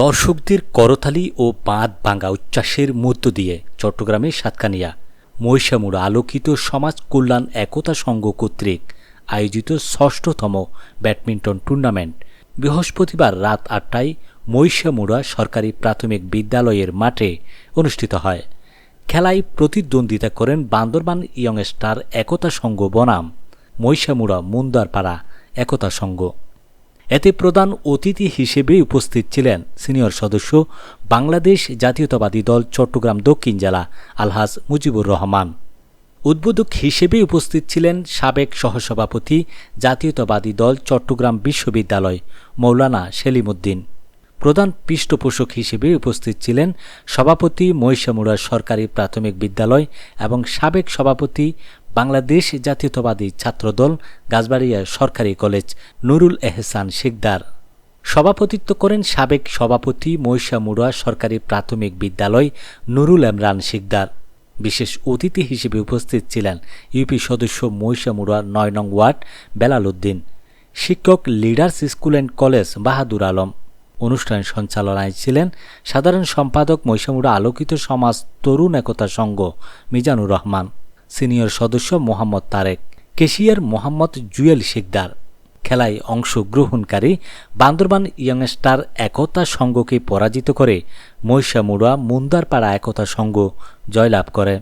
দর্শকদের করতালি ও বাঁধ ভাঙ্গা উচ্ছ্বাসের মধ্য দিয়ে চট্টগ্রামের সাতকানিয়া, মহিষামুড়া আলোকিত সমাজ কল্যাণ একতা সংঘ কর্তৃক আয়োজিত ষষ্ঠতম ব্যাডমিন্টন টুর্নামেন্ট। বৃহস্পতিবার রাত আটটায় মহিষামুড়া সরকারি প্রাথমিক বিদ্যালয়ের মাঠে অনুষ্ঠিত হয়। খেলায় প্রতিদ্বন্দ্বিতা করেন বান্দরবান ইয়ং স্টার একতা সংঘ বনাম, মহিষামুড়া মুন্দারপাড়া একতা সংঘ। এতে প্রধান অতিথি হিসেবে উপস্থিত ছিলেন সিনিয়র সদস্য বাংলাদেশ জাতীয়তাবাদী দল চট্টগ্রাম দক্ষিণ জেলা আলহাজ মুজিবুর রহমান। উদ্বোধক হিসেবে উপস্থিত ছিলেন সাবেক সহসভাপতি জাতীয়তাবাদী দল চট্টগ্রাম বিশ্ববিদ্যালয় মৌলানা সেলিমউদ্দিন প্রধান পৃষ্ঠপোষক হিসেবে উপস্থিত ছিলেন সভাপতি মহিষামুড়া সরকারি প্রাথমিক বিদ্যালয় এবং সাবেক সভাপতি বাংলাদেশ জাতীয়তাবাদী ছাত্রদল, গাছবাড়িয়া সরকারি কলেজ, নুরুল এহসান শিকদার। সভাপতিত্ব করেন সাবেক সভাপতি মহিষামুড়া সরকারি প্রাথমিক বিদ্যালয়, নুরুল এমরান শিকদার। বিশেষ অতিথি হিসেবে উপস্থিত ছিলেন ইউপি সদস্য মহিষামুড়া নয় নং ওয়ার্ড বেলাল উদ্দিন শিক্ষক leaders school and college, Bahadur Alam. অনুষ্ঠান সঞ্চালনায় ছিলেন সাধারণ সম্পাদক মৈশামুড়া আলোকিত সমাজ তরুণ একতা সংঘ, মিজানুর রহমান। সিনিয়র সদস্য মোহাম্মদ তারেক, কেশিয়ার মোহাম্মদ জুয়েল শিকদার। খেলায় অংশগ্রহণকারী বান্দরবান ইয়ংস্টার একতা সংঘকে পরাজিত করে মহিষামুড়া মুন্দারপাড়া একতা সংঘ জয়লাভ করে।